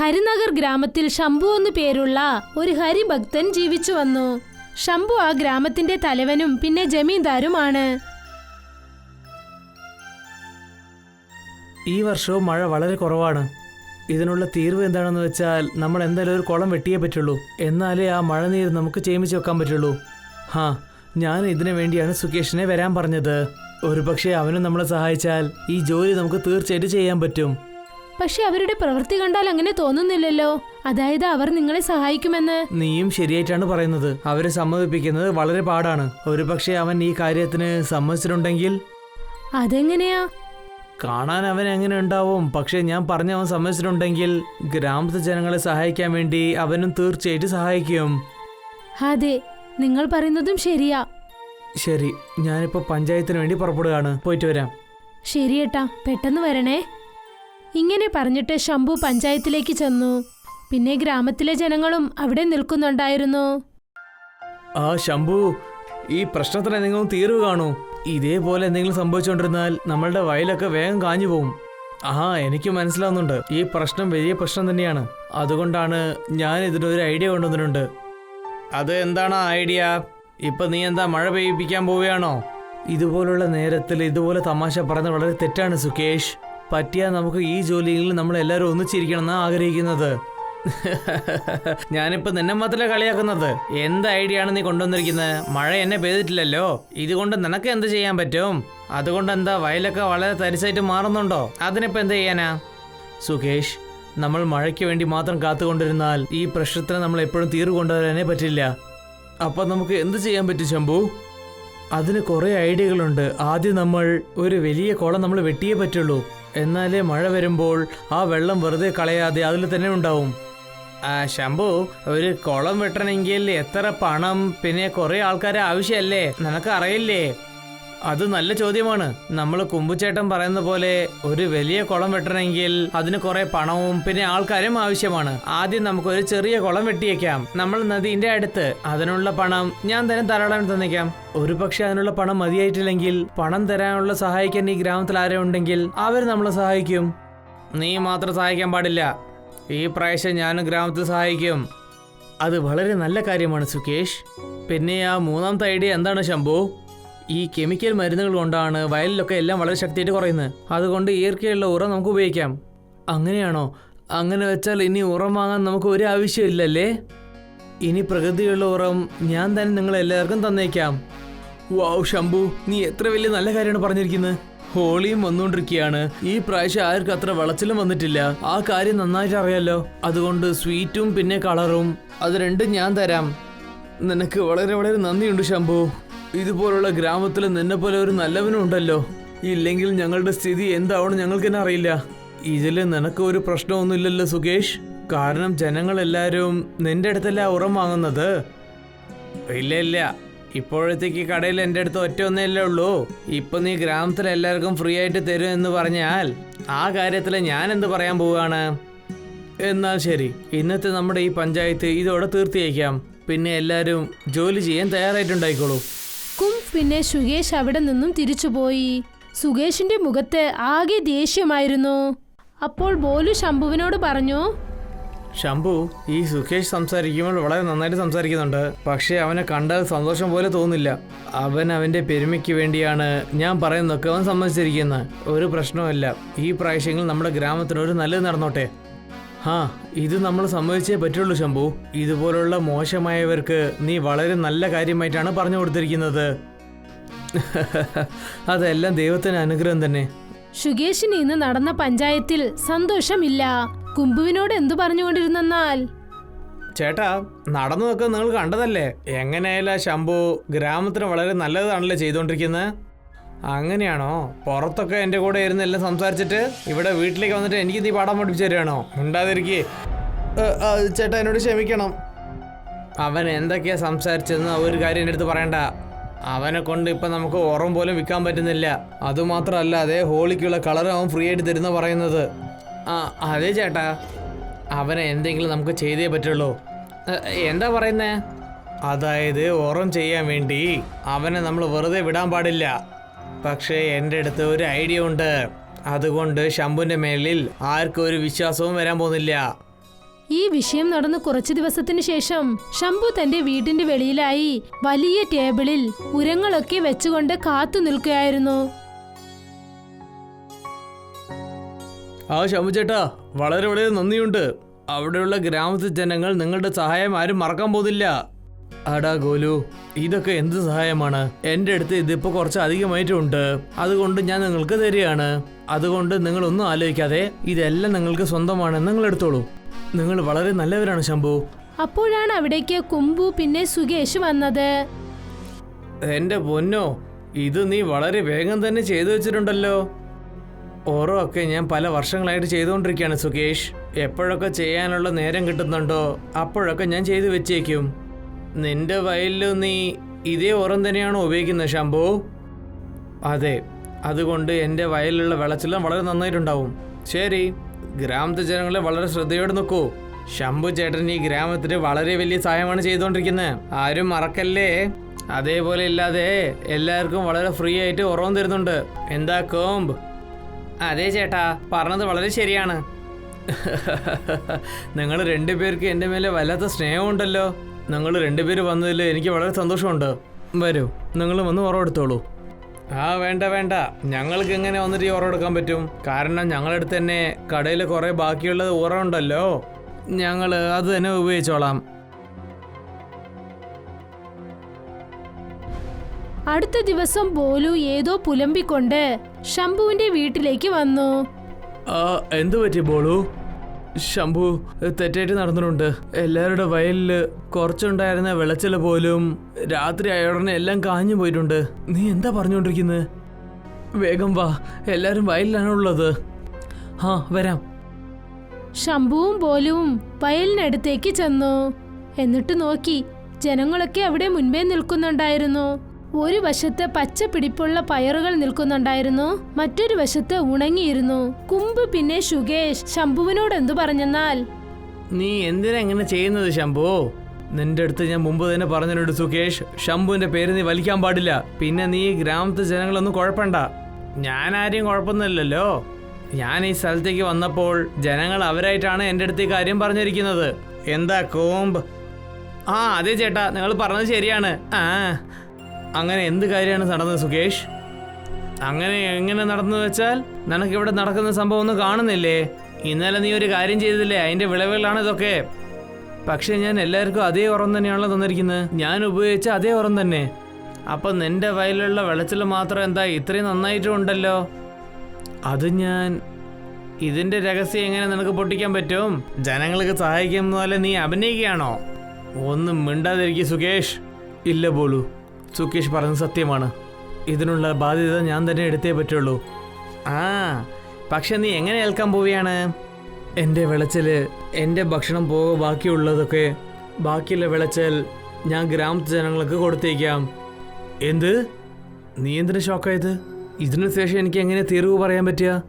ഹരിനഗർ ഗ്രാമത്തിൽ ശംഭു എന്നു പേരുള്ള ഒരു ഹരിഭക്തൻ ജീവിച്ചു വന്നു. ശംഭു ആ ഗ്രാമത്തിന്റെ തലവനും പിന്നെ ജമീന്ദാരുമാണ്. ഈ വർഷവും മഴ വളരെ കുറവാണ്. ഇതിനുള്ള തീർവ് എന്താണെന്ന് വെച്ചാൽ നമ്മൾ എന്തായാലും ഒരു കുളം വെട്ടിയേ പറ്റുള്ളൂ. എന്നാലേ ആ മഴനീര് നമുക്ക് ചേമിച്ച് വെക്കാൻ പറ്റുള്ളൂ. ഹാ ഞാൻ ഇതിനു വേണ്ടിയാണ് സുകേഷിനെ വരാൻ പറഞ്ഞത്. ഒരുപക്ഷെ അവനും നമ്മളെ സഹായിച്ചാൽ ഈ ജോലി നമുക്ക് തീർച്ചയായിട്ടും ചെയ്യാൻ പറ്റും. പക്ഷെ അവരുടെ പ്രവൃത്തി കണ്ടാൽ അങ്ങനെ തോന്നുന്നില്ലല്ലോ. അതായത് അവർ നിങ്ങളെ സഹായിക്കുമെന്ന്. നീയും ശരിയായിട്ടാണ് പറയുന്നത്. അവരെ സമ്മതിപ്പിക്കുന്നത് വളരെ പാടാണ്. ഒരുപക്ഷെ അവൻ ഈ കാര്യത്തിന് സമ്മതിച്ചിട്ടുണ്ടെങ്കിൽ? അതെങ്ങനെയാ? കാണാൻ അവൻ എങ്ങനെ ഉണ്ടാവും? പക്ഷെ ഞാൻ പറഞ്ഞ അവൻ സമ്മതിച്ചിട്ടുണ്ടെങ്കിൽ ഗ്രാമത്തെ ജനങ്ങളെ സഹായിക്കാൻ വേണ്ടി അവനും തീർച്ചയായിട്ടും സഹായിക്കും. അതെ നിങ്ങൾ പറയുന്നതും ശരിയാ. ശരി ഞാനിപ്പോ പഞ്ചായത്തിന് വേണ്ടി പുറപ്പെടുകയാണ്. പോയിട്ട് വരാം. ശരിയേട്ടാ പെട്ടെന്ന് വരണേ. ഇങ്ങനെ പറഞ്ഞിട്ട് ശംഭു പഞ്ചായത്തിലേക്ക് ചെന്നു. പിന്നെ ഗ്രാമത്തിലെ ജനങ്ങളും അവിടെ നിൽക്കുന്നുണ്ടായിരുന്നു. ആ ശംഭു ഈ പ്രശ്നത്തിന് എന്തെങ്കിലും തീർവ് കാണൂ. ഇതേപോലെ എന്തെങ്കിലും സംഭവിച്ചുകൊണ്ടിരുന്നാൽ നമ്മളുടെ വയലൊക്കെ വേഗം കാഞ്ഞു പോകും ആ എനിക്ക് മനസ്സിലാവുന്നുണ്ട്. ഈ പ്രശ്നം വലിയ പ്രശ്നം തന്നെയാണ്. അതുകൊണ്ടാണ് ഞാൻ ഇതിനൊരു ഐഡിയ കൊണ്ടുവന്നിട്ടുണ്ട്. അത് എന്താണ് ഐഡിയ? ഇപ്പൊ നീ എന്താ മഴ പെയ്യിപ്പിക്കാൻ പോവുകയാണോ? ഇതുപോലുള്ള നേരത്തിൽ ഇതുപോലെ തമാശ പറയുന്നത് വളരെ തെറ്റാണ് സുകേഷ്. പറ്റിയാൽ നമുക്ക് ഈ ജോലിയിൽ നമ്മൾ എല്ലാവരും ഒന്നിച്ചിരിക്കണം എന്നാണ് ആഗ്രഹിക്കുന്നത്. ഞാനിപ്പോ നിന്നെ മാത്രമല്ല കളിയാക്കുന്നത്. എന്ത് ഐഡിയ ആണ് നീ കൊണ്ടുവന്നിരിക്കുന്നത്? മഴ എന്നെ പെയ്തിട്ടില്ലല്ലോ. ഇതുകൊണ്ട് നിനക്ക് എന്ത് ചെയ്യാൻ പറ്റും? അതുകൊണ്ട് എന്താ വയലൊക്കെ വളരെ തരിശായിട്ട് മാറുന്നുണ്ടോ? അതിനിപ്പോ എന്ത് ചെയ്യാനാ? സുകേഷ് നമ്മൾ മഴയ്ക്ക് വേണ്ടി മാത്രം കാത്തുകൊണ്ടിരുന്നാൽ ഈ പ്രശ്നത്തിന് നമ്മൾ എപ്പോഴും തീർ കൊണ്ടുവരാനേ പറ്റില്ല. അപ്പൊ നമുക്ക് എന്ത് ചെയ്യാൻ പറ്റും ശംഭു? അതിന് കുറേ ഐഡിയകളുണ്ട്. ആദ്യം നമ്മൾ ഒരു വലിയ കുളം നമ്മൾ വെട്ടിയേ പറ്റുള്ളൂ. എന്നാലേ മഴ വരുമ്പോൾ ആ വെള്ളം വെറുതെ കളയാതെ അതിൽ തന്നെ ഉണ്ടാവും. ആ ശംഭു ഒരു കുളം വെട്ടണമെങ്കിൽ എത്ര പണം പിന്നെ കുറേ ആൾക്കാരെ ആവശ്യമല്ലേ? നിനക്ക് അറിയില്ലേ അത് നല്ല ചോദ്യമാണ്. നമ്മൾ കുമ്പുച്ചേട്ടൻ പറയുന്ന പോലെ ഒരു വലിയ കുളം വെട്ടണമെങ്കിൽ അതിന് കുറെ പണവും പിന്നെ ആൾക്കാരും ആവശ്യമാണ്. ആദ്യം നമുക്ക് ഒരു ചെറിയ കുളം വെട്ടിയേക്കാം. നമ്മൾ നദീന്റെ അടുത്ത് അതിനുള്ള പണം ഞാൻ തന്നെ ധാരാളം തന്നേക്കാം. ഒരു പക്ഷെ അതിനുള്ള പണം മതിയായിട്ടില്ലെങ്കിൽ പണം തരാനുള്ള സഹായിക്കാൻ ഈ ഗ്രാമത്തിൽ ആരും ഉണ്ടെങ്കിൽ അവർ നമ്മളെ സഹായിക്കും. നീ മാത്രം സഹായിക്കാൻ പാടില്ല. ഈ പ്രാവശ്യം ഞാനും ഗ്രാമത്തിൽ സഹായിക്കും. അത് വളരെ നല്ല കാര്യമാണ് സുകേഷ്. പിന്നെ ആ മൂന്നാമത്തെ ഐഡിയ എന്താണ് ശംഭു? ഈ കെമിക്കൽ മരുന്നുകൾ കൊണ്ടാണ് വയലിലൊക്കെ എല്ലാം വളരെ ശക്തിയായിട്ട് കുറയുന്നത്. അതുകൊണ്ട് ഇയർക്കയുള്ള ഉറം നമുക്ക് ഉപയോഗിക്കാം. അങ്ങനെയാണോ? അങ്ങനെ വെച്ചാൽ ഇനി ഉറം വാങ്ങാൻ നമുക്ക് ഒരു ആവശ്യമില്ലല്ലേ? ഇനി പ്രകൃതിയുള്ള ഉറം ഞാൻ തന്നെ നിങ്ങൾ എല്ലാവർക്കും തന്നേക്കാം. വാവ് ശംഭു നീ എത്ര വലിയ നല്ല കാര്യമാണ് പറഞ്ഞിരിക്കുന്നത്. ഹോളിയും വന്നുകൊണ്ടിരിക്കുകയാണ്. ഈ പ്രാവശ്യം ആർക്കും അത്ര വളച്ചിലും വന്നിട്ടില്ല. ആ കാര്യം നന്നായിട്ട് അറിയാലോ. അതുകൊണ്ട് സ്വീറ്റും പിന്നെ കളറും അത് രണ്ടും ഞാൻ തരാം. നിനക്ക് വളരെ വളരെ നന്ദിയുണ്ട് ശംഭു. ഇതുപോലുള്ള ഗ്രാമത്തിൽ നിന്നെ പോലെ ഒരു നല്ലവനും ഉണ്ടല്ലോ. ഇല്ലെങ്കിൽ ഞങ്ങളുടെ സ്ഥിതി എന്താവണം ഞങ്ങൾക്ക് തന്നെ അറിയില്ല. ഇതിൽ നിനക്ക് ഒരു പ്രശ്നമൊന്നുമില്ലല്ലോ സുകേഷ്. കാരണം ജനങ്ങളെല്ലാവരും നിന്റെ അടുത്തല്ല ഉറം വാങ്ങുന്നത്? ഇല്ല ഇല്ല. ഇപ്പോഴത്തേക്ക് കടയിൽ എന്റെ അടുത്ത് ഒറ്റ ഒന്നല്ലേ ഉള്ളൂ. ഇപ്പൊ നീ ഗ്രാമത്തിൽ എല്ലാവർക്കും ഫ്രീ ആയിട്ട് തരും എന്ന് പറഞ്ഞാൽ ആ കാര്യത്തിൽ ഞാൻ എന്ത് പറയാൻ പോവുകയാണ്? എന്നാൽ ശരി ഇന്നത്തെ നമ്മുടെ ഈ പഞ്ചായത്ത് ഇതോടെ തീർത്തിയേക്കാം. പിന്നെ എല്ലാവരും ജോലി ചെയ്യാൻ തയ്യാറായിട്ടുണ്ടായിക്കോളൂ. കും പിന്നെ സുകേഷ് അവിടെ നിന്നും തിരിച്ചുപോയി. സുകേഷിന്റെ മുഖത്ത് ആകെ ദേഷ്യമായിരുന്നു. അപ്പോൾ ബോലു ശംഭുവിനോട് പറഞ്ഞു ശംഭു ഈ സുകേഷ് സംസാരിക്കുമ്പോൾ വളരെ നന്നായിട്ട് സംസാരിക്കുന്നുണ്ട്. പക്ഷേ അവനെ കണ്ടാൽ സന്തോഷം പോലെ തോന്നില്ല. അവൻ അവന്റെ പെരുമയ്ക്ക് വേണ്ടിയാണ് ഞാൻ പറയുന്നതൊക്കെ അവൻ സമ്മതിച്ചിരിക്കുന്നത് ഒരു പ്രശ്നവുമില്ല. ഈ പ്രാവശ്യങ്ങൾ നമ്മുടെ ഗ്രാമത്തിന് ഒരു നല്ലത് നടന്നോട്ടെ. ആ ഇത് നമ്മൾ സമ്മതിച്ചേ പറ്റുള്ളൂ ശംഭു. ഇതുപോലുള്ള മോശമായവർക്ക് നീ വളരെ നല്ല കാര്യമായിട്ടാണ് പറഞ്ഞു കൊടുത്തിരിക്കുന്നത്. അതെല്ലാം ദൈവത്തിന് അനുഗ്രഹം തന്നെ. സുകേഷിന് ഇന്ന് നടന്ന പഞ്ചായത്തിൽ സന്തോഷമില്ല. കുംഭുവിനോട് എന്തു പറഞ്ഞുകൊണ്ടിരുന്നെന്നാൽ? ചേട്ടാ നടന്നതൊക്കെ നിങ്ങൾ കണ്ടതല്ലേ? എങ്ങനെയല്ല ശംഭു ഗ്രാമത്തിന് വളരെ നല്ലതാണല്ലേ ചെയ്തുകൊണ്ടിരിക്കുന്നത്? അങ്ങനെയാണോ? പുറത്തൊക്കെ എന്റെ കൂടെ ഇരുന്ന് എല്ലാം സംസാരിച്ചിട്ട് ഇവിടെ വീട്ടിലേക്ക് വന്നിട്ട് എനിക്ക് നീ പാടാൻ പഠിപ്പിച്ചു തരികയാണോ? ഉണ്ടാതിരിക്കേ ചേട്ടാ എന്നോട് ക്ഷമിക്കണം. അവൻ എന്തൊക്കെയാ സംസാരിച്ചതെന്ന് ഒരു കാര്യം എന്റെ അടുത്ത് പറയണ്ട. അവനെ കൊണ്ട് ഇപ്പം നമുക്ക് ഉറം പോലും വിൽക്കാൻ പറ്റുന്നില്ല. അതുമാത്രമല്ല അതേ ഹോളിക്കുള്ള കളർ അവൻ ഫ്രീ ആയിട്ട് തരുന്ന പറയുന്നത്. ആ അതെ ചേട്ടാ. അവനെ എന്തെങ്കിലും നമുക്ക് ചെയ്തേ പറ്റുള്ളൂ. എന്താ പറയുന്നേ? അതായത് ഓറം ചെയ്യാൻ വേണ്ടി അവനെ നമ്മൾ വെറുതെ വിടാൻ പാടില്ല. പക്ഷേ എന്റെ അടുത്ത് ഒരു ഐഡിയ ഉണ്ട്. അതുകൊണ്ട് ശംഭുവിന്റെ മേലിൽ ആർക്കും ഒരു വിശ്വാസവും വരാൻ പോകുന്നില്ല. ഈ വിഷയം നടന്ന് കുറച്ചു ദിവസത്തിന് ശേഷം ശംഭു തന്റെ വീടിന്റെ വെളിയിലായി വലിയ ടേബിളിൽ ഉരങ്ങളൊക്കെ വെച്ചുകൊണ്ട് കാത്തു നിൽക്കുകയായിരുന്നു. ആ ശംഭു ചേട്ടാ വളരെ വളരെ നന്ദിയുണ്ട്. അവിടെയുള്ള ഗ്രാമത്തിൽ ജനങ്ങൾ നിങ്ങളുടെ സഹായം ആരും മറക്കാൻ പോകുന്നില്ല. അടാ ഗോലു ഇതൊക്കെ എന്ത് സഹായമാണ്? എന്റെ അടുത്ത് ഇതിപ്പോൾ കുറച്ച് അധികമായിട്ടുണ്ട് അതുകൊണ്ട് ഞാൻ നിങ്ങൾക്ക് തരികയാണ്. അതുകൊണ്ട് നിങ്ങളൊന്നും ആലോചിക്കാതെ ഇതെല്ലാം നിങ്ങൾക്ക് സ്വന്തമാണ് നിങ്ങൾ എടുത്തോളൂ. നിങ്ങൾ വളരെ നല്ലവരാണ് ശംഭു. അപ്പോഴാണ് അവിടേക്ക് കുമ്പു പിന്നെ സുകേഷ് വന്നത്. എന്റെ പൊന്നോ ഇത് നീ വളരെ വേഗം തന്നെ ചെയ്തു വെച്ചിട്ടുണ്ടല്ലോ. ഓരോ ഒക്കെ ഞാൻ പല വർഷങ്ങളായിട്ട് ചെയ്തുകൊണ്ടിരിക്കുകയാണ് സുകേഷ്. എപ്പോഴൊക്കെ ചെയ്യാനുള്ള നേരം കിട്ടുന്നുണ്ടോ അപ്പോഴൊക്കെ ഞാൻ ചെയ്തു വെച്ചേക്കും. നിന്റെ വയലിൽ നീ ഇതേ ഓറം തന്നെയാണോ ഉപയോഗിക്കുന്നത് ശംഭു? അതെ അതുകൊണ്ട് എന്റെ വയലിലുള്ള വെള്ളച്ചെല്ലാം വളരെ നന്നായിട്ടുണ്ടാവും. ശരി ഗ്രാമത്തെ ജനങ്ങളെ വളരെ ശ്രദ്ധയോടെ നോക്കൂ. ശംഭു ചേട്ടൻ ഈ ഗ്രാമത്തിന് വളരെ വലിയ സഹായമാണ് ചെയ്തുകൊണ്ടിരിക്കുന്നത്. ആരും മറക്കല്ലേ? അതേപോലെ ഇല്ലാതെ എല്ലാവർക്കും വളരെ ഫ്രീ ആയിട്ട് ഉറവും തരുന്നുണ്ട്. എന്താ കോമ്പ് അതെ ചേട്ടാ പറഞ്ഞത് വളരെ ശരിയാണ്. നിങ്ങൾ രണ്ടുപേർക്ക് എന്റെ മേലെ വല്ലാത്ത സ്നേഹമുണ്ടല്ലോ. നിങ്ങൾ രണ്ടുപേര് വന്നതിൽ എനിക്ക് വളരെ സന്തോഷമുണ്ട്. വരൂ നിങ്ങൾ വന്ന് ഉറവെടുത്തോളൂ ആ വേണ്ട വേണ്ട. ഞങ്ങൾക്ക് എങ്ങനെ വന്നിട്ട് ഈ ഉറവെടുക്കാൻ പറ്റും? കാരണം ഞങ്ങളുടെ അടുത്ത് തന്നെ കടയിൽ കുറേ ബാക്കിയുള്ളത് ഉറവുണ്ടല്ലോ ഞങ്ങൾ അത് തന്നെ ഉപയോഗിച്ചോളാം. അടുത്ത ദിവസം ബോലു ഏതോ പുലമ്പിക്കൊണ്ട് ശംഭുവിന്റെ വീട്ടിലേക്ക് വന്നു. എന്തു പറ്റി ബോളു? ശംഭു തെറ്റായിട്ട് നടന്നിട്ടുണ്ട്. എല്ലാവരുടെ വയലിൽ കുറച്ചുണ്ടായിരുന്ന വിളച്ചിൽ പോലും രാത്രി അയോടനെ എല്ലാം കാഞ്ഞു പോയിട്ടുണ്ട്. നീ എന്താ പറഞ്ഞുകൊണ്ടിരിക്കുന്നത് വേഗം വാ എല്ലാവരും വയലിലാണുള്ളത് ആ വരാം. ശംഭുവും പോലും വയലിനടുത്തേക്ക് ചെന്നു. എന്നിട്ട് നോക്കി ജനങ്ങളൊക്കെ അവിടെ മുൻപേ നിൽക്കുന്നുണ്ടായിരുന്നു. ഒരു വശത്ത് പച്ച പിടിപ്പുള്ള പയറുകൾ നിൽക്കുന്നുണ്ടായിരുന്നു മറ്റൊരു വശത്ത് ഉണങ്ങിയിരുന്നു. കുമ്പ് പിന്നെ ശുഗേഷ് ശംഭുവിനോട് എന്തു പറഞ്ഞെന്നാൽ നീ എന്തിനാ ഇങ്ങനെ ചെയ്യുന്നത് ശംഭു? നിന്റെ അടുത്ത് ഞാൻ മുമ്പ് തന്നെ പറഞ്ഞിട്ടുണ്ട് സുകേഷ് ശംഭുവിന്റെ പേര് നീ വലിക്കാൻ പാടില്ല. പിന്നെ നീ ഗ്രാമത്തെ ജനങ്ങളൊന്നും കുഴപ്പണ്ട. ഞാൻ ആരെയും കുഴപ്പമൊന്നുമില്ലല്ലോ. ഞാൻ ഈ സ്ഥലത്തേക്ക് വന്നപ്പോൾ ജനങ്ങൾ അവരായിട്ടാണ് എന്റെ അടുത്ത് ഈ കാര്യം പറഞ്ഞിരിക്കുന്നത്. എന്താ കോമ്പ് ആ അതെ ചേട്ടാ നിങ്ങൾ പറഞ്ഞത് ശരിയാണ്. ആ അങ്ങനെ എന്ത് കാര്യമാണ് നടന്നത് സുകേഷ്? അങ്ങനെ എങ്ങനെ നടന്നു വെച്ചാൽ നിനക്ക് ഇവിടെ നടക്കുന്ന സംഭവം ഒന്നും കാണുന്നില്ലേ? ഇന്നലെ നീ ഒരു കാര്യം ചെയ്തില്ലേ? അതിന്റെ വിളവുകളാണ് ഇതൊക്കെ. പക്ഷെ ഞാൻ എല്ലാവർക്കും അതേ ഉറം തന്നെയാണല്ലോ തന്നിരിക്കുന്നത്. ഞാൻ ഉപയോഗിച്ച അതേ ഉറം തന്നെ. അപ്പം നിന്റെ വയലിലുള്ള വെളച്ചിൽ മാത്രം എന്താ ഇത്രയും നന്നായിട്ടും ഉണ്ടല്ലോ അത് ഞാൻ ഇതിന്റെ രഹസ്യം എങ്ങനെ നിനക്ക് പൊട്ടിക്കാൻ പറ്റും? ജനങ്ങൾക്ക് സഹായിക്കുന്ന പോലെ നീ അഭിനയിക്കുകയാണോ? ഒന്നും മിണ്ടാതിരിക്കും സുകേഷ്. ഇല്ല പോലു സുകേഷ് പറഞ്ഞത് സത്യമാണ്. ഇതിനുള്ള ബാധ്യത ഞാൻ തന്നെ എടുത്തേ പറ്റുള്ളൂ. ആ പക്ഷെ നീ എങ്ങനെ ഏൽക്കാൻ പോവുകയാണ്? എന്റെ വിളച്ചൽ എന്റെ ഭക്ഷണം പോകെ ബാക്കിയുള്ളതൊക്കെ ബാക്കിയുള്ള വിളച്ചൽ ഞാൻ ഗ്രാമത്തെ ജനങ്ങൾക്ക് കൊടുത്തേക്കാം. എന്ത്? നീ എന്തിനു ഷോക്കായത്? ഇതിനു ശേഷം എനിക്ക് എങ്ങനെ തീർവ് പറയാൻ പറ്റുക?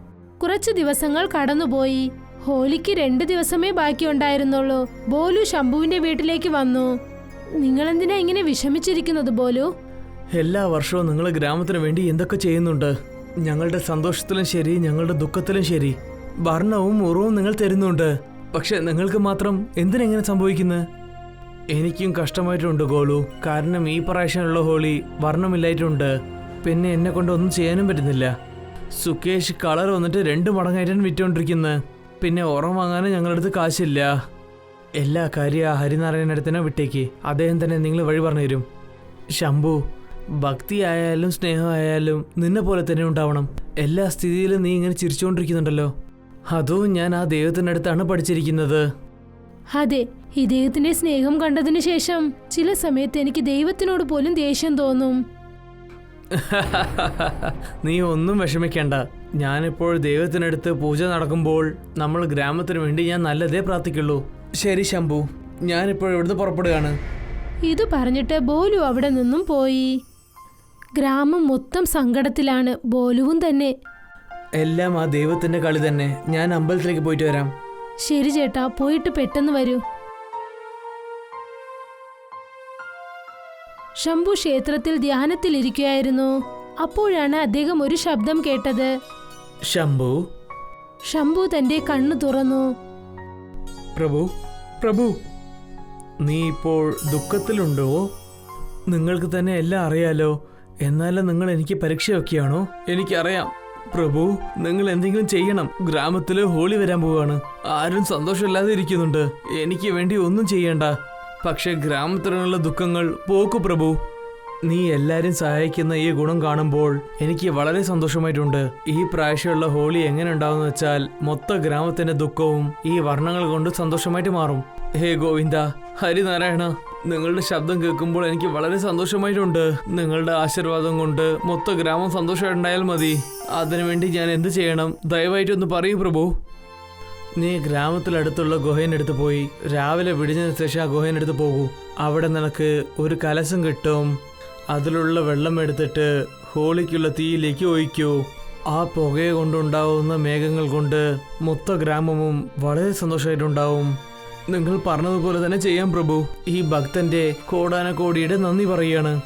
കുറച്ച് ദിവസങ്ങൾ കടന്നുപോയി. ഹോലിക്ക് രണ്ടു ദിവസമേ ബാക്കിയുണ്ടായിരുന്നുള്ളൂ. ബോലു ശംഭുവിന്റെ വീട്ടിലേക്ക് വന്നു. നിങ്ങളെന്തിനാ ഇങ്ങനെ വിഷമിച്ചിരിക്കുന്നത് ബോലു? എല്ലാ വർഷവും നിങ്ങൾ ഗ്രാമത്തിന് വേണ്ടി എന്തൊക്കെ ചെയ്യുന്നുണ്ട്? ഞങ്ങളുടെ സന്തോഷത്തിലും ശരി ഞങ്ങളുടെ ദുഃഖത്തിലും ശരി. ഭരണവും ഉറവും നിങ്ങൾ തരുന്നുണ്ട്. പക്ഷെ നിങ്ങൾക്ക് മാത്രം എന്തിനെങ്ങനെ സംഭവിക്കുന്നത്? എനിക്കും കഷ്ടമായിട്ടുണ്ട് ഗോളു. കാരണം ഈ പ്രാവശ്യമുള്ള ഹോളി വർണമില്ലായിട്ടുണ്ട്. പിന്നെ എന്നെ കൊണ്ട് ഒന്നും ചെയ്യാനും പറ്റുന്നില്ല. സുകേഷ് കളർ വന്നിട്ട് രണ്ട് മടങ്ങായിട്ടാണ് വിറ്റുകൊണ്ടിരിക്കുന്നത്. പിന്നെ ഉറം വാങ്ങാനും ഞങ്ങളുടെ അടുത്ത് കാശില്ല. എല്ലാ കാര്യം ആ ഹരിനാരായണടുത്തിനെ വിട്ടേക്ക്. അദ്ദേഹം തന്നെ നിങ്ങൾ വഴി പറഞ്ഞു തരും. ശംഭു ഭക്തി ആയാലും സ്നേഹമായാലും നിന്നെ പോലെ തന്നെ ഉണ്ടാവണം. എല്ലാ സ്ഥിതിയിലും നീ ഇങ്ങനെ ചിരിച്ചുകൊണ്ടിരിക്കുന്നുണ്ടല്ലോ അതും ഞാൻ ആ ദൈവത്തിന്റെ അടുത്താണ് പഠിച്ചിരിക്കുന്നത്? അതെ ഇദ്ദേഹത്തിന്റെ സ്നേഹം കണ്ടതിന് ശേഷം ചില സമയത്ത് എനിക്ക് ദൈവത്തിനോട് പോലും ദേഷ്യം തോന്നും. നീ ഒന്നും വിഷമിക്കേണ്ട. ഞാനിപ്പോൾ ദൈവത്തിനടുത്ത് പൂജ നടക്കുമ്പോൾ നമ്മൾ ഗ്രാമത്തിന് വേണ്ടി ഞാൻ നല്ലതേ പ്രാർത്ഥിക്കുള്ളൂ. ശരി ശംഭു. ഞാനിപ്പോൾ ഇവിടുന്ന് പുറപ്പെടുകയാണ്. ഇത് പറഞ്ഞിട്ട് ബോലു അവിടെ നിന്നും പോയി. ഗ്രാമം മൊത്തം സങ്കടത്തിലാണ്. ബോലുവും തന്നെ. എല്ലാം ആ ദൈവത്തിന്റെ കളി തന്നെ. ഞാൻ അമ്പലത്തിലേക്ക് പോയിട്ട് വരാം. ശരി ചേട്ടാ പോയിട്ട് പെട്ടെന്ന് വരൂ. ശംഭു ക്ഷേത്രത്തിൽ ധ്യാനത്തിലിരിക്കുകയായിരുന്നു. അപ്പോഴാണ് അദ്ദേഹം ഒരു ശബ്ദം കേട്ടത്. ശംഭു? ശംഭു തന്റെ കണ്ണു തുറന്നു. പ്രഭു പ്രഭു നീ ഇപ്പോൾ ദുഃഖത്തിലുണ്ടോ? നിങ്ങൾക്ക് തന്നെ എല്ലാം അറിയാലോ. എന്നാലും നിങ്ങൾ എനിക്ക് പരീക്ഷയൊക്കെയാണോ? എനിക്കറിയാം. പ്രഭു നിങ്ങൾ എന്തെങ്കിലും ചെയ്യണം. ഗ്രാമത്തിൽ ഹോളി വരാൻ പോവാണ്. ആരും സന്തോഷമില്ലാതെ ഇരിക്കുന്നുണ്ട്. എനിക്ക് വേണ്ടി ഒന്നും ചെയ്യണ്ട. പക്ഷെ ഗ്രാമത്തിനുള്ള ദുഃഖങ്ങൾ പോക്കു പ്രഭു. നീ എല്ലാരും സഹായിക്കുന്ന ഈ ഗുണം കാണുമ്പോൾ എനിക്ക് വളരെ സന്തോഷമായിട്ടുണ്ട്. ഈ പ്രാവശ്യമുള്ള ഹോളി എങ്ങനെ ഉണ്ടാവുന്ന വെച്ചാൽ മൊത്ത ഗ്രാമത്തിന്റെ ദുഃഖവും ഈ വർണങ്ങൾ കൊണ്ട് സന്തോഷമായിട്ട് മാറും. ഹേ ഗോവിന്ദ ഹരിനാരായണ നിങ്ങളുടെ ശബ്ദം കേൾക്കുമ്പോൾ എനിക്ക് വളരെ സന്തോഷമായിട്ടുണ്ട്. നിങ്ങളുടെ ആശീർവാദം കൊണ്ട് മൊത്ത ഗ്രാമം സന്തോഷമായിട്ടുണ്ടായാൽ മതി. അതിനുവേണ്ടി ഞാൻ എന്ത് ചെയ്യണം? ദയവായിട്ട് ഒന്ന് പറയൂ പ്രഭു. നീ ഗ്രാമത്തിലടുത്തുള്ള ഗുഹേനെടുത്ത് പോയി രാവിലെ വിടിഞ്ഞതിന് ശേഷം ആ ഗുഹേനെടുത്ത് പോകൂ. അവിടെ നിനക്ക് ഒരു കലശം കിട്ടും. അതിലുള്ള വെള്ളം എടുത്തിട്ട് ഹോളിക്കുള്ള തീയിലേക്ക് ഒഴിക്കൂ. ആ പുകയെ കൊണ്ടുണ്ടാവുന്ന മേഘങ്ങൾ കൊണ്ട് മൊത്ത ഗ്രാമവും വളരെ സന്തോഷമായിട്ടുണ്ടാവും നിങ്ങൾ പറഞ്ഞതുപോലെ തന്നെ ചെയ്യാം പ്രഭു. ഈ ഭക്തന്റെ കോടാനക്കോടിയുടെ നന്ദി പറയാണ്.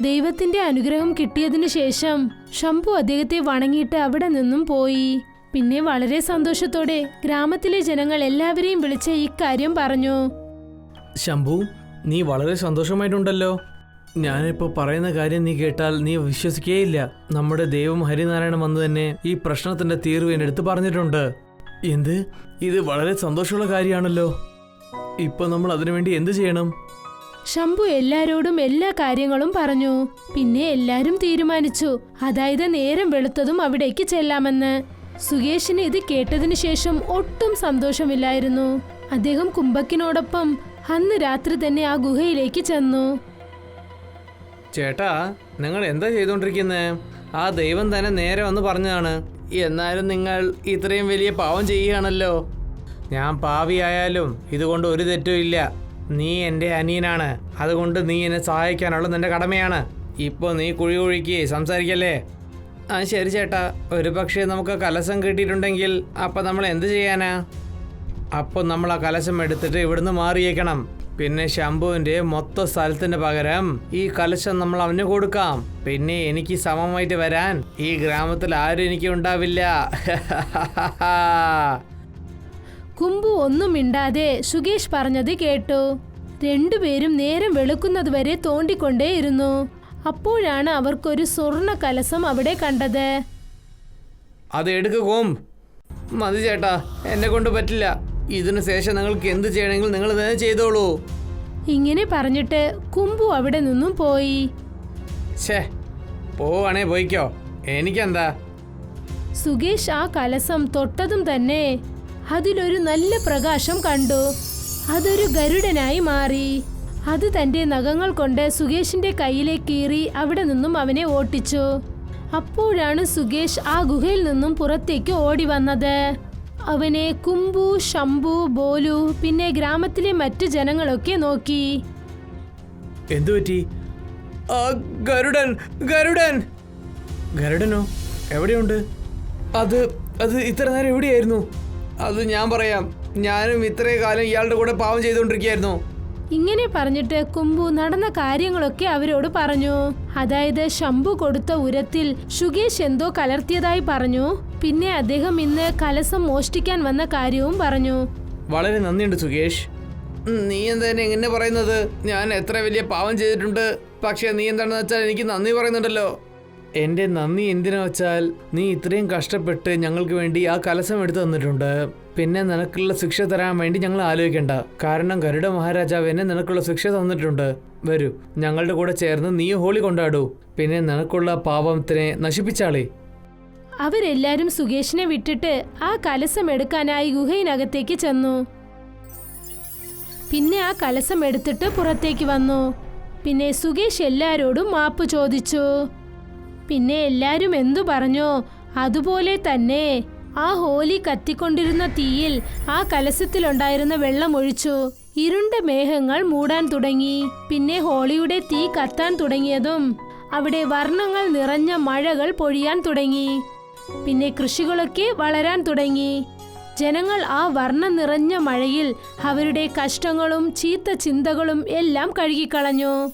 ദൈവത്തിന്റെ അനുഗ്രഹം കിട്ടിയതിനു ശേഷം ശംഭു അദ്ദേഹത്തെ വണങ്ങിയിട്ട് അവിടെ നിന്നും പോയി. പിന്നെ വളരെ സന്തോഷത്തോടെ ഗ്രാമത്തിലെ ജനങ്ങൾ എല്ലാവരെയും വിളിച്ച് ഇക്കാര്യം പറഞ്ഞു. ശംഭു നീ വളരെ സന്തോഷമായിട്ടുണ്ടല്ലോ. ഞാനിപ്പോൾ പറയുന്ന കാര്യം നീ കേട്ടാൽ നീ വിശ്വസിക്കേയില്ല. നമ്മുടെ ദൈവം ഹരിനാരായണൻ വന്ന് തന്നെ ഈ പ്രശ്നത്തിന്റെ തീർവ് എന്റെ പറഞ്ഞിട്ടുണ്ട്. എന്ത്? ഇത് വളരെ സന്തോഷമുള്ള കാര്യമാണല്ലോ. ഇപ്പൊ നമ്മൾ അതിനുവേണ്ടി എന്ത് ചെയ്യണം? ശംഭു എല്ലാരോടും എല്ലാ കാര്യങ്ങളും പറഞ്ഞു. പിന്നെ എല്ലാരും തീരുമാനിച്ചു. അതായത് നേരം വെളുത്തതും അവിടേക്ക് ചെല്ലാമെന്ന്. സുകേഷിന് ഇത് കേട്ടതിനു ശേഷം ഒട്ടും സന്തോഷമില്ലായിരുന്നു. അദ്ദേഹം കുംഭക്കിനോടൊപ്പം അന്ന് രാത്രി തന്നെ ആ ഗുഹയിലേക്ക് ചെന്നു. ചേട്ടാ നിങ്ങൾ എന്താ ചെയ്തുകൊണ്ടിരിക്കുന്നത് ആ ദൈവം തന്നെ നേരെ വന്ന് പറഞ്ഞതാണ് എന്നാലും നിങ്ങൾ ഇത്രയും വലിയ പാവം ചെയ്യുകയാണല്ലോ. ഞാൻ പാവിയായാലും ഇതുകൊണ്ട് ഒരു തെറ്റും ഇല്ല. നീ എന്റെ അനിയനാണ്. അതുകൊണ്ട് നീ എന്നെ സഹായിക്കാനുള്ള നിന്റെ കടമയാണ്. ഇപ്പോൾ നീ കുഴി കുഴിക്ക് സംസാരിക്കല്ലേ? ആ ശരി ചേട്ടാ. ഒരു പക്ഷേ നമുക്ക് കലശം കിട്ടിയിട്ടുണ്ടെങ്കിൽ അപ്പം നമ്മൾ എന്ത് ചെയ്യാനാ? അപ്പം നമ്മൾ ആ കലശം എടുത്തിട്ട് ഇവിടുന്ന് മാറിയേക്കണം. പിന്നെ ശംഭുവിന്റെ മൊത്ത സ്ഥലത്തിന് പകരം ഈ കലശം നമ്മൾ അവന് കൊടുക്കാം. പിന്നെ എനിക്ക് സമമായിട്ട് വരാൻ ഈ ഗ്രാമത്തിൽ ആരും എനിക്ക് ഉണ്ടാവില്ല. കുമ്പു ഒന്നും മിണ്ടാതെ സുകേഷ് പറഞ്ഞത് കേട്ടു. രണ്ടുപേരും നേരം വെളുക്കുന്നതുവരെ തോണ്ടിക്കൊണ്ടേയിരുന്നു. അപ്പോഴാണ് അവർക്കൊരു സ്വർണ കലസം അവിടെ കണ്ടത്. അത് എടുക്കുക കോം മതി ചേട്ടാ എന്നെ കൊണ്ട് പറ്റില്ല. ഇതിനു ശേഷം നിങ്ങൾക്ക് എന്ത് ചെയ്യണമെങ്കിൽ നിങ്ങൾ തന്നെ ചെയ്തോളൂ. ഇങ്ങനെ പറഞ്ഞിട്ട് കുമ്പു അവിടെ നിന്നും പോയി. ഛേ പോവാണേ പോയിക്കോ. എനിക്കെന്താ? സുകേഷ് ആ കലസം തൊട്ടതും തന്നെ അതിലൊരു നല്ല പ്രകാശം കണ്ടു. അതൊരു ഗരുഡനായി മാറി. അത് തന്റെ നഖങ്ങൾ കൊണ്ട് സുകേഷിന്റെ കയ്യിലേക്ക് കീറി അവിടെ നിന്നും അവനെ ഓട്ടിച്ചു. അപ്പോഴാണ് സുകേഷ് ആ ഗുഹയിൽ നിന്നും പുറത്തേക്ക് ഓടി വന്നത്. അവനെ കുംബു ശംഭു ബോലു പിന്നെ ഗ്രാമത്തിലെ മറ്റു ജനങ്ങളൊക്കെ നോക്കി. എന്തു പറ്റി? ആ ഗരുഡൻ ഗരുഡൻ. ഗരുഡനോ? എവിടെയുണ്ട്? അത് അത് ഇത്ര നേരം എവിടെയായിരുന്നു? അത് ഞാൻ പറയാം. ഞാനും ഇത്രയും കാലം ഇയാളുടെ കൂടെ പാവം ചെയ്തുകൊണ്ടിരിക്കുകയായിരുന്നു. ഇങ്ങനെ പറഞ്ഞിട്ട് കുംഭു നടന്ന കാര്യങ്ങളൊക്കെ അവരോട് പറഞ്ഞു. അതായത് ശംഭു കൊടുത്ത ഉരത്തിൽ സുകേഷ് എന്തോ കലർത്തിയതായി പറഞ്ഞു. പിന്നെ അദ്ദേഹം ഇന്ന് കലസം മോഷ്ടിക്കാൻ വന്ന കാര്യവും പറഞ്ഞു. വളരെ നന്ദിയുണ്ട് സുകേഷ്. നീ എന്താ എന്നെ എങ്ങനെ പറയുന്നത്? ഞാൻ എത്ര വലിയ പാവം ചെയ്തിട്ടുണ്ട്. പക്ഷേ നീ എന്താണെന്ന് വെച്ചാൽ എനിക്ക് നന്ദി പറയുന്നുണ്ടല്ലോ. എന്റെ നന്ദി എന്തിനാ വെച്ചാൽ നീ ഇത്രയും കഷ്ടപ്പെട്ട് ഞങ്ങൾക്ക് വേണ്ടി ആ കലസം എടുത്തു തന്നിട്ടുണ്ട്. പിന്നെ നിനക്കുള്ള ശിക്ഷ തരാൻ വേണ്ടി ഞങ്ങൾ ആലോചിക്കേണ്ട. കാരണം ഗരുഡ മഹാരാജാവ് എന്നെ നിനക്കുള്ള ശിക്ഷ തന്നിട്ടുണ്ട്. വരൂ ഞങ്ങളുടെ കൂടെ ചേർന്ന് നീ ഹോളി കൊണ്ടാടൂ. പിന്നെ നിനക്കുള്ള പാപത്തിനെ നശിപ്പിച്ചാളേ. അവരെല്ലാരും സുകേഷിനെ വിട്ടിട്ട് ആ കലസം എടുക്കാനായി ഗുഹയിനകത്തേക്ക് ചെന്നു. പിന്നെ ആ കലസം എടുത്തിട്ട് പുറത്തേക്ക് വന്നു. പിന്നെ സുകേഷ് എല്ലാരോടും മാപ്പ് ചോദിച്ചു. പിന്നെ എല്ലാരും എന്തു പറഞ്ഞോ? അതുപോലെ തന്നെ ആ ഹോലി കത്തിക്കൊണ്ടിരുന്ന തീയിൽ ആ കലശത്തിലുണ്ടായിരുന്ന വെള്ളം ഒഴിച്ചു. ഇരുണ്ട മേഘങ്ങൾ മൂടാൻ തുടങ്ങി. പിന്നെ ഹോളിയുടെ തീ കത്താൻ തുടങ്ങിയതും അവിടെ വർണങ്ങൾ നിറഞ്ഞ മഴകൾ പൊഴിയാൻ തുടങ്ങി. പിന്നെ കൃഷികളൊക്കെ വളരാൻ തുടങ്ങി. ജനങ്ങൾ ആ വർണ നിറഞ്ഞ മഴയിൽ അവരുടെ കഷ്ടങ്ങളും ചീത്ത ചിന്തകളും എല്ലാം കഴുകിക്കളഞ്ഞു.